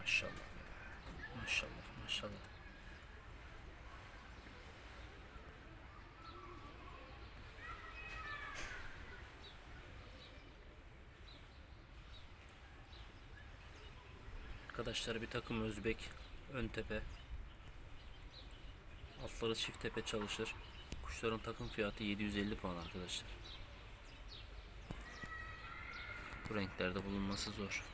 Maşallah. Maşallah. Maşallah. Arkadaşlar bir takım Özbek ön tepe. Altları çift tepe çalışır. Kuşların takım fiyatı 750 puan arkadaşlar. Bu renklerde bulunması zor.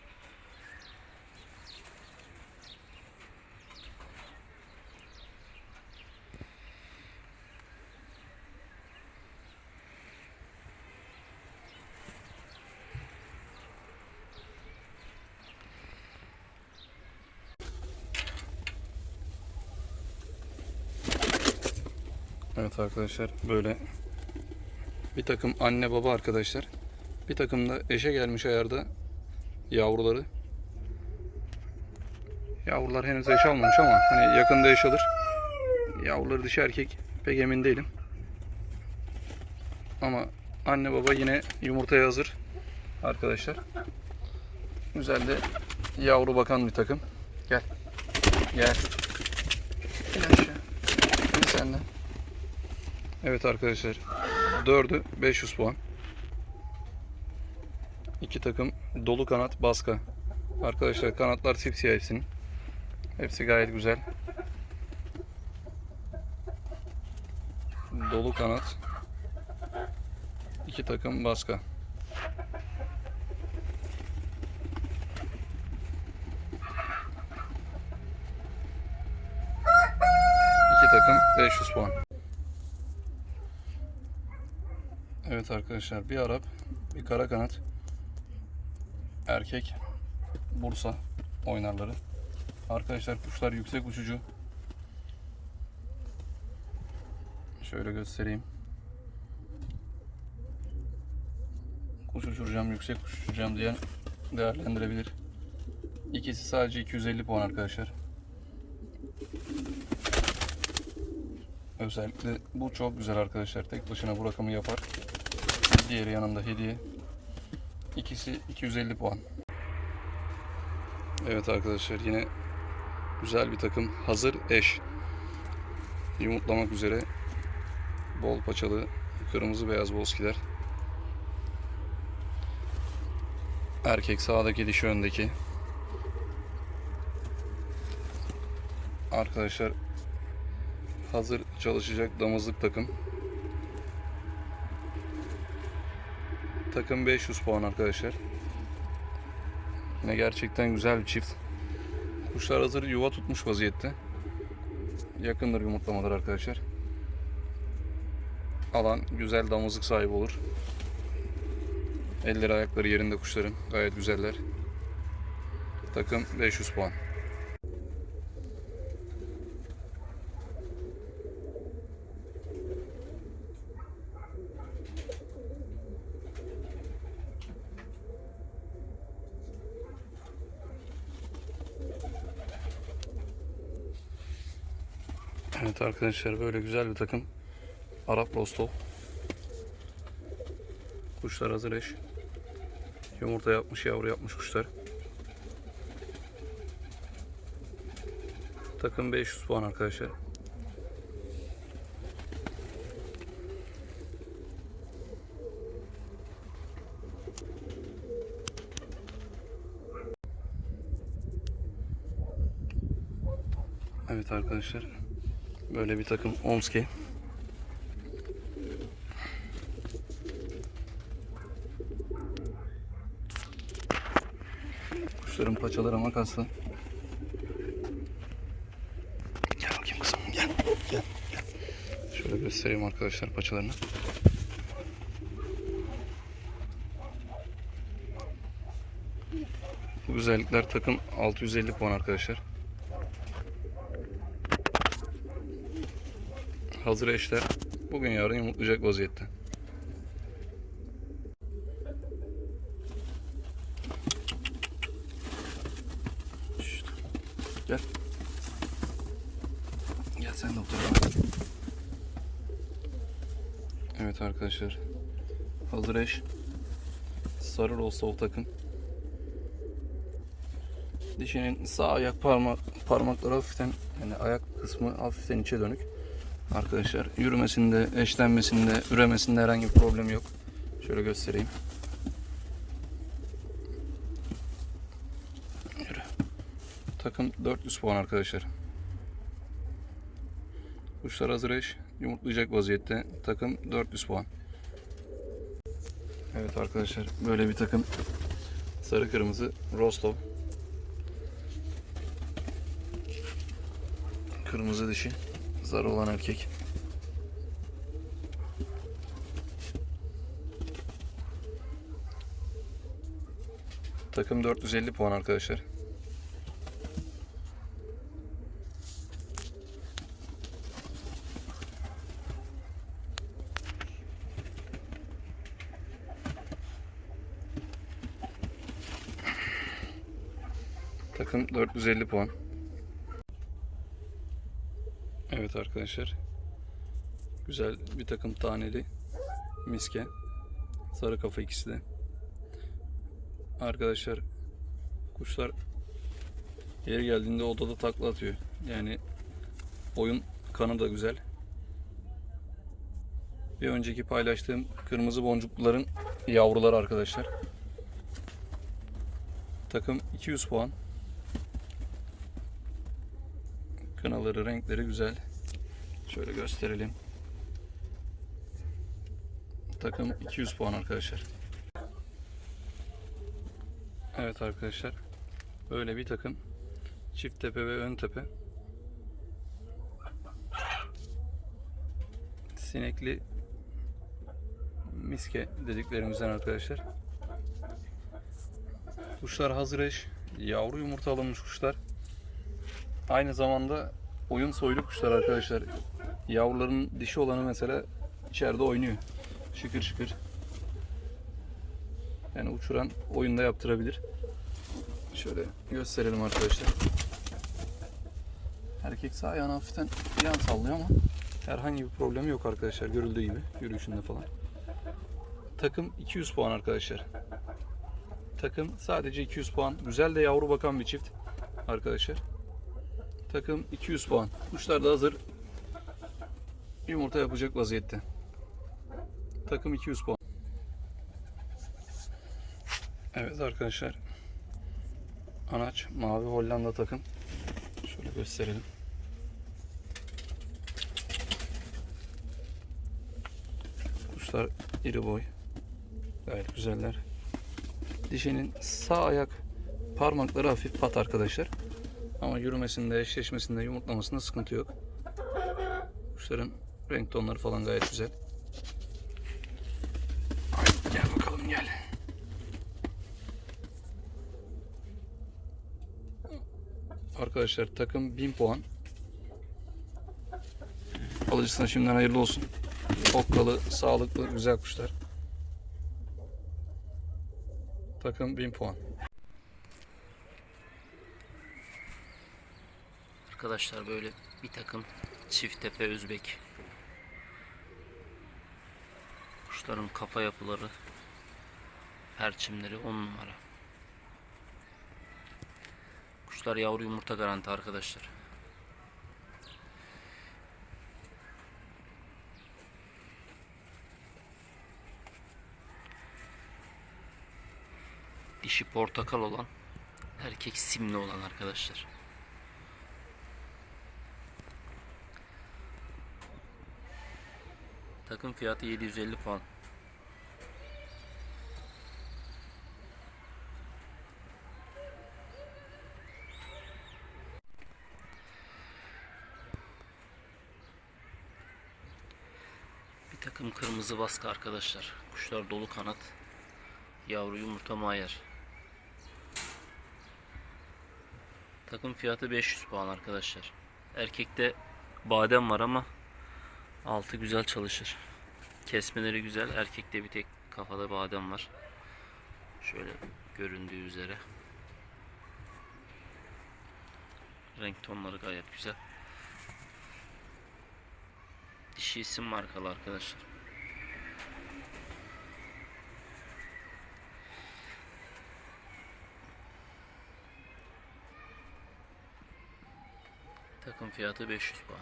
Evet arkadaşlar böyle bir takım anne baba arkadaşlar. Bir takım da eşe gelmiş ayarda yavruları. Yavrular henüz eş almamış ama hani yakında eş alır. Yavruları dişi erkek pek emin değilim. Ama anne baba yine yumurtaya hazır arkadaşlar. Güzel de yavru bakan bir takım. Gel. Gel aşağı. Gel sen de. Evet arkadaşlar. 4'ü 500 puan. İki takım dolu kanat baska. Arkadaşlar kanatlar sipsiyah hepsinin. Hepsi gayet güzel. Dolu kanat. İki takım baska. İki takım 500 puan. Evet arkadaşlar bir Arap, bir kara kanat. Erkek Bursa oynarları. Arkadaşlar kuşlar yüksek uçucu. Şöyle göstereyim. Kuş uçuracağım, yüksek kuş uçuracağım diyen değerlendirebilir. İkisi sadece 250 puan arkadaşlar. Özellikle bu çok güzel arkadaşlar. Tek başına bu rakamı yapar. Diğeri yanında hediye. İkisi 250 puan. Evet arkadaşlar yine güzel bir takım. Hazır eş. Yumurtlamak üzere. Bol paçalı kırmızı beyaz boskiler. Erkek sağdaki dişi öndeki. Arkadaşlar hazır çalışacak damızlık takım. Takım 500 puan arkadaşlar. Yine gerçekten güzel bir çift. Kuşlar hazır yuva tutmuş vaziyette. Yakındır yumurtlamalar arkadaşlar. Alan güzel damızlık sahibi olur. Elleri ayakları yerinde kuşların. Gayet güzeller. Takım 500 puan. Evet arkadaşlar böyle güzel bir takım. Arap Rostov. Kuşlar hazır eş. Yumurta yapmış, yavru yapmış kuşlar. Takım 500 puan arkadaşlar. Evet arkadaşlar. Böyle bir takım Omski. Kuşların paçaları makaslı. Gel bakayım kızım gel. Gel. gel. Şöyle göstereyim arkadaşlar paçalarını. Bu güzellikler takım 650 puan arkadaşlar. Hazır eşler bugün yarın yumurtlayacak vaziyette. Gel. Gel sen de otur. Evet arkadaşlar. Hazır eş. Sarı Rostov takım. Dişinin sağ ayak parmak parmakları hafiften yani ayak kısmı hafiften içe dönük. Arkadaşlar yürümesinde, eşlenmesinde, üremesinde herhangi bir problem yok. Şöyle göstereyim. Yürü. Takım 400 puan arkadaşlar. Kuşlar hazır eş. Yumurtlayacak vaziyette. Takım 400 puan. Evet arkadaşlar böyle bir takım sarı kırmızı Rostov. Kırmızı dişi. Zarı olan erkek. Takım 450 puan arkadaşlar. Takım 450 puan. Evet arkadaşlar. Güzel bir takım taneli miske. Sarı kafa ikisi de. Arkadaşlar kuşlar yeri geldiğinde odada takla atıyor. Yani oyun kanı da güzel. Bir önceki paylaştığım kırmızı boncukluların yavruları arkadaşlar. Takım 200 puan. Kınaları, renkleri güzel. Şöyle gösterelim. Takım 200 puan arkadaşlar. Evet arkadaşlar. Böyle bir takım. Çift tepe ve ön tepe. Sinekli miske dediklerimizden arkadaşlar. Kuşlar hazır eş. Yavru yumurta alınmış kuşlar. Aynı zamanda oyun soylu kuşlar arkadaşlar. Yavruların dişi olanı mesela içeride oynuyor. Şıkır şıkır. Yani uçuran oyunda yaptırabilir. Şöyle gösterelim arkadaşlar. Erkek sağ ayağını hafiften yan sallıyor ama herhangi bir problemi yok arkadaşlar. Görüldüğü gibi yürüyüşünde falan. Takım 200 puan arkadaşlar. Takım sadece 200 puan. Güzel de yavru bakan bir çift arkadaşlar. Takım 200 puan. Kuşlar da hazır. Yumurta yapacak vaziyette. Takım 200 puan. Evet arkadaşlar. Anaç mavi Hollanda takım. Şöyle gösterelim. Kuşlar iri boy. Gayet güzeller. Dişinin sağ ayak parmakları hafif pat arkadaşlar. Ama yürümesinde, eşleşmesinde, yumurtlamasında sıkıntı yok. Kuşların renk tonları falan gayet güzel. Gel bakalım gel. Arkadaşlar takım 1000 puan. Alıcısına şimdiden hayırlı olsun. Okkalı, sağlıklı, güzel kuşlar. Takım 1000 puan. Arkadaşlar böyle bir takım çift tepe özbek. Kuşların kafa yapıları, perçimleri on numara. Kuşlar yavru yumurta garanti arkadaşlar. Dişi portakal olan, erkek simli olan arkadaşlar. Takım fiyatı 750 puan. Bir takım kırmızı baskı arkadaşlar. Kuşlar dolu kanat. Yavru yumurta mayer. Takım fiyatı 500 puan arkadaşlar. Erkekte badem var ama Altı güzel çalışır. Kesmeleri güzel. Erkekte bir tek kafada badem var. Şöyle göründüğü üzere. Renk tonları gayet güzel. Dişi isim markalı arkadaşlar. Takım fiyatı 500 puan.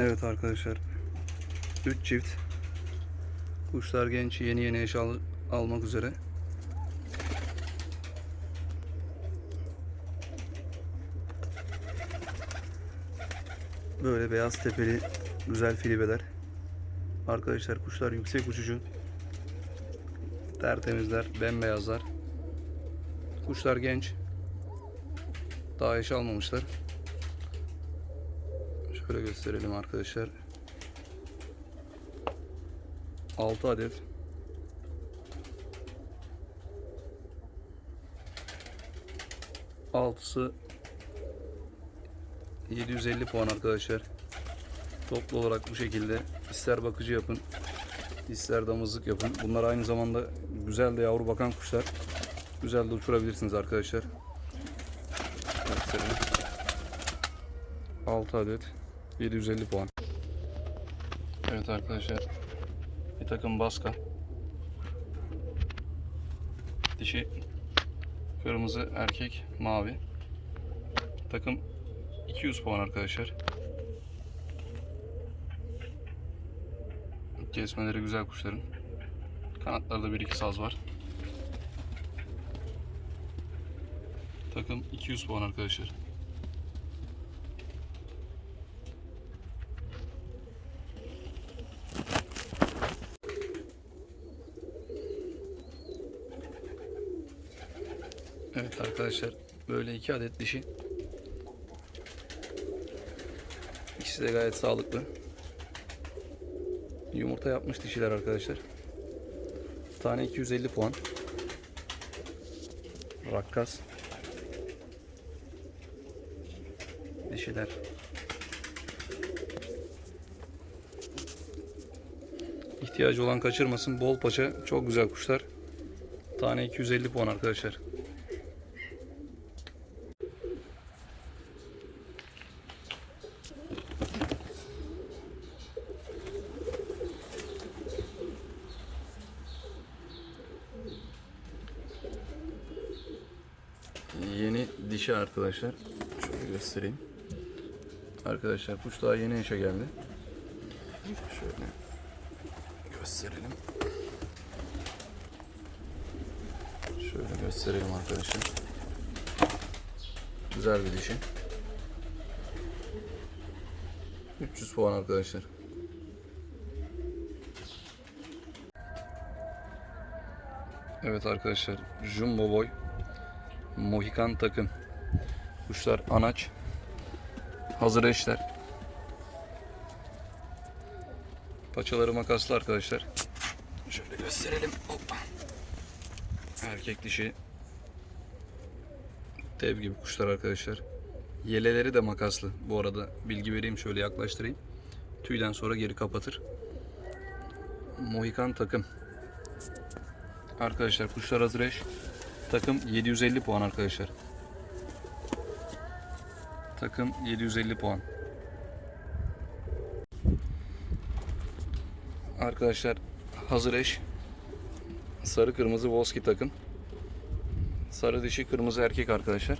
Evet arkadaşlar. 3 çift. Kuşlar genç yeni yeni eş al- almak üzere. Böyle beyaz tepeli güzel filibeler. Arkadaşlar kuşlar yüksek uçucu. Tertemizler, bembeyazlar. Kuşlar genç. Daha eş almamışlar. Şöyle gösterelim arkadaşlar. 6 adet. Altısı 750 puan arkadaşlar. Toplu olarak bu şekilde ister bakıcı yapın, ister damızlık yapın. Bunlar aynı zamanda güzel de yavru bakan kuşlar. Güzel de uçurabilirsiniz arkadaşlar. Gösterelim. 6 adet 750 puan. Evet arkadaşlar. Bir takım baska. Dişi kırmızı, erkek mavi. Takım 200 puan arkadaşlar. Kesmeleri güzel kuşların. Kanatlarda 1-2 saz var. Takım 200 puan arkadaşlar. Evet arkadaşlar böyle iki adet dişi. İkisi de gayet sağlıklı. Yumurta yapmış dişiler arkadaşlar. Tane 250 puan. Rakkas. Dişiler. İhtiyacı olan kaçırmasın. Bol paça çok güzel kuşlar. Tane 250 puan arkadaşlar. Yeni dişi arkadaşlar. Şöyle göstereyim. Arkadaşlar kuş daha yeni yaşa geldi. Şöyle gösterelim. Şöyle gösterelim arkadaşlar. Güzel bir dişi. 300 puan arkadaşlar. Evet arkadaşlar. Jumbo Boy Mohikan takım. Kuşlar anaç. Hazır eşler. Paçaları makaslı arkadaşlar. Şöyle gösterelim. Hoppa. Erkek dişi. Dev gibi kuşlar arkadaşlar. Yeleleri de makaslı. Bu arada bilgi vereyim şöyle yaklaştırayım. Tüyden sonra geri kapatır. Mohikan takım. Arkadaşlar kuşlar hazır eş. Takım 750 puan arkadaşlar. Takım 750 puan. Arkadaşlar hazır eş. Sarı kırmızı Volski takım. Sarı dişi kırmızı erkek arkadaşlar.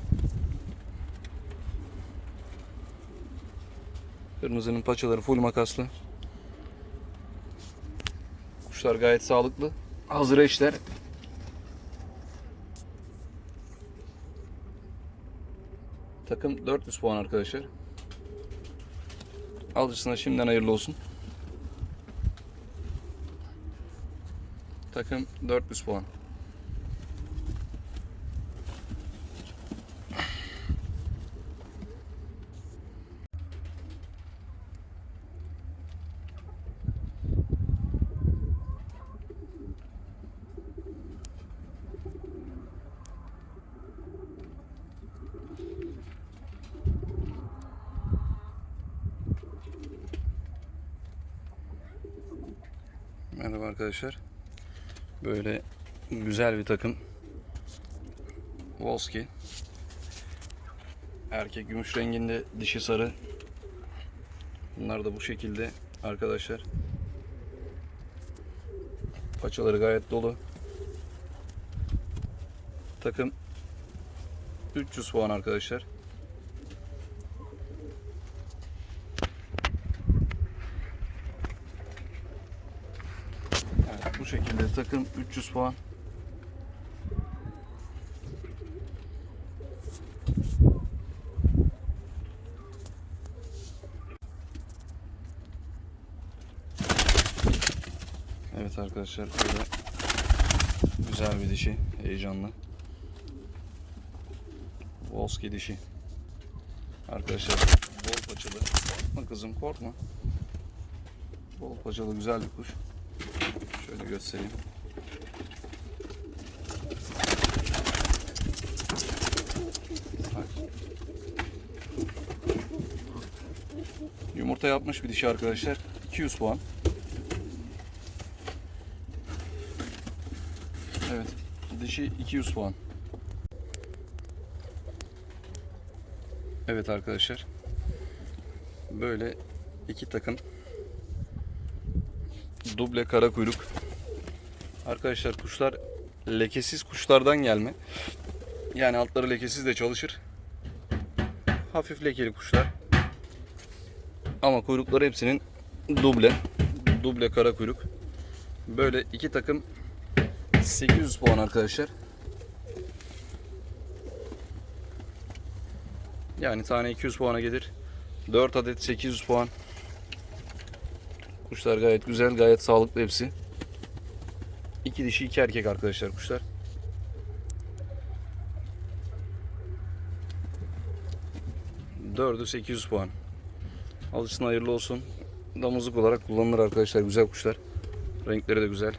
Kırmızının paçaları full makaslı. Kuşlar gayet sağlıklı. Hazır eşler. Takım 400 puan arkadaşlar. Alıcısına şimdiden hayırlı olsun. Takım 400 puan. Arkadaşlar. Böyle güzel bir takım. Volski. Erkek gümüş renginde, dişi sarı. Bunlar da bu şekilde arkadaşlar. Paçaları gayet dolu. Takım 300 puan arkadaşlar. Evet, bu şekilde takım 300 puan. Evet arkadaşlar böyle güzel bir dişi, heyecanlı. Volski dişi. Arkadaşlar bol paçalı. Korkma kızım korkma. Bol paçalı güzel bir kuş. Şöyle göstereyim. Yumurta yapmış bir dişi arkadaşlar. 200 puan. Evet. Dişi 200 puan. Evet arkadaşlar. Böyle iki takım duble kara kuyruk. Arkadaşlar kuşlar lekesiz kuşlardan gelme. Yani altları lekesiz de çalışır. Hafif lekeli kuşlar. Ama kuyrukları hepsinin duble. Duble kara kuyruk. Böyle iki takım 800 puan arkadaşlar. Yani tane 200 puana gelir. 4 adet 800 puan. Kuşlar gayet güzel, gayet sağlıklı hepsi. İki dişi, iki erkek arkadaşlar kuşlar. Dördü 800 puan. Alışsın hayırlı olsun. Damızlık olarak kullanılır arkadaşlar. Güzel kuşlar. Renkleri de güzel.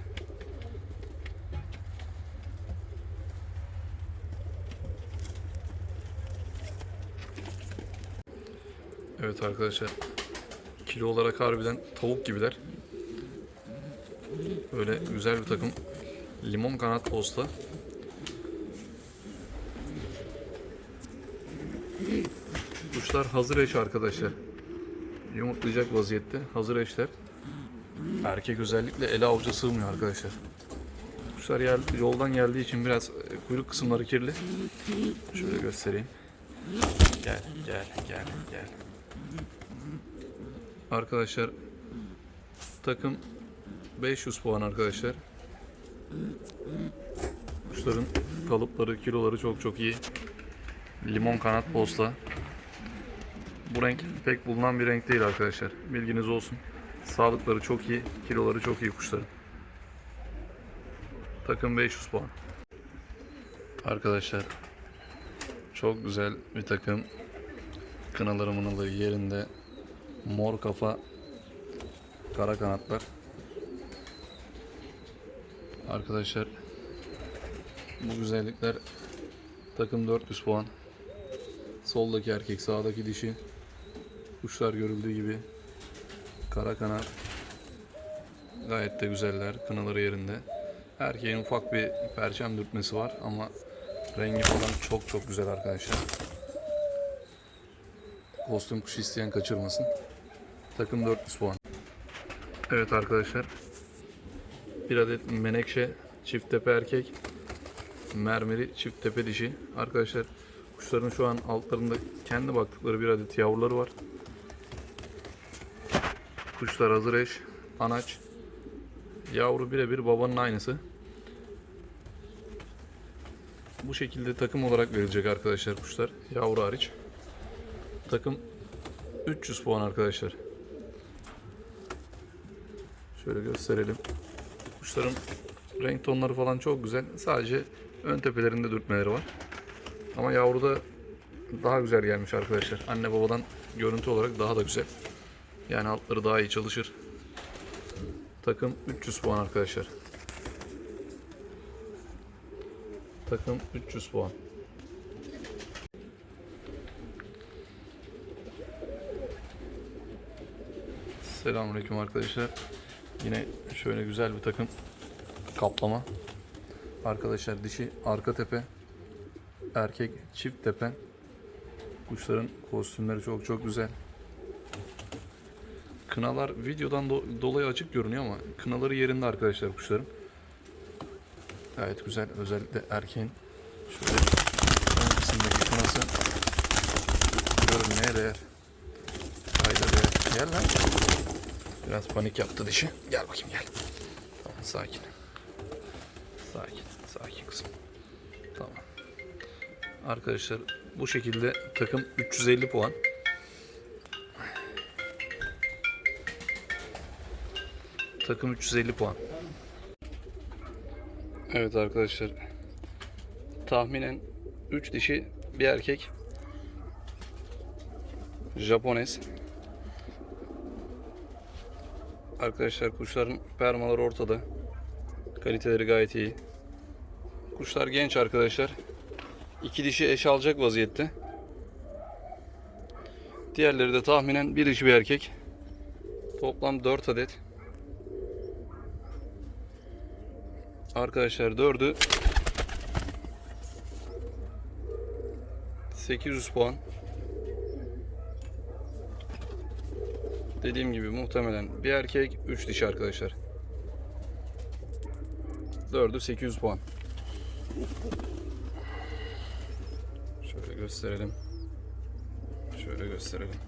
Evet arkadaşlar. Kilo olarak harbiden tavuk gibiler. Böyle güzel bir takım limon kanat posta. Kuşlar hazır eş arkadaşlar. Yumurtlayacak vaziyette hazır eşler. Erkek özellikle ele avuca sığmıyor arkadaşlar. Kuşlar yer, yoldan geldiği için biraz e, kuyruk kısımları kirli. Şöyle göstereyim. Gel gel gel gel. Arkadaşlar takım 500 puan arkadaşlar. Kuşların kalıpları, kiloları çok çok iyi. Limon kanat posta. Bu renk pek bulunan bir renk değil arkadaşlar. Bilginiz olsun. Sağlıkları çok iyi, kiloları çok iyi kuşların. Takım 500 puan. Arkadaşlar çok güzel bir takım. Kınaları mınaları yerinde. Mor kafa kara kanatlar. Arkadaşlar bu güzellikler takım 400 puan. Soldaki erkek, sağdaki dişi. Kuşlar görüldüğü gibi kara kanat. Gayet de güzeller. Kınaları yerinde. Erkeğin ufak bir perçem dürtmesi var ama rengi falan çok çok güzel arkadaşlar. Kostüm kuşu isteyen kaçırmasın. Takım 400 puan. Evet arkadaşlar. Bir adet menekşe çift tepe erkek. Mermeri çift tepe dişi. Arkadaşlar kuşların şu an altlarında kendi baktıkları bir adet yavruları var. Kuşlar hazır eş. Anaç. Yavru birebir babanın aynısı. Bu şekilde takım olarak verilecek arkadaşlar kuşlar. Yavru hariç. Takım 300 puan arkadaşlar. Şöyle gösterelim. Kuşların renk tonları falan çok güzel. Sadece ön tepelerinde dürtmeleri var. Ama yavruda daha güzel gelmiş arkadaşlar. Anne babadan görüntü olarak daha da güzel. Yani altları daha iyi çalışır. Takım 300 puan arkadaşlar. Takım 300 puan. Selamünaleyküm arkadaşlar. Yine şöyle güzel bir takım kaplama. Arkadaşlar dişi arka tepe, erkek çift tepe. Kuşların kostümleri çok çok güzel. Kınalar videodan do dolayı açık görünüyor ama kınaları yerinde arkadaşlar kuşların. Gayet güzel. Özellikle erkeğin şöyle kısımdaki kınası görünmeye değer. Hayda değer. Gel lan. Biraz panik yaptı dişi. Gel bakayım gel. Tamam sakin. Sakin. Sakin kızım. Tamam. Arkadaşlar bu şekilde takım 350 puan. Takım 350 puan. Evet arkadaşlar. Tahminen 3 dişi bir erkek. Japones. Arkadaşlar kuşların permaları ortada. Kaliteleri gayet iyi. Kuşlar genç arkadaşlar. İki dişi eş alacak vaziyette. Diğerleri de tahminen bir dişi bir erkek. Toplam 4 adet. Arkadaşlar dördü 800 puan. Dediğim gibi muhtemelen bir erkek 3 dişi arkadaşlar. Dördü 800 puan. Şöyle gösterelim. Şöyle gösterelim.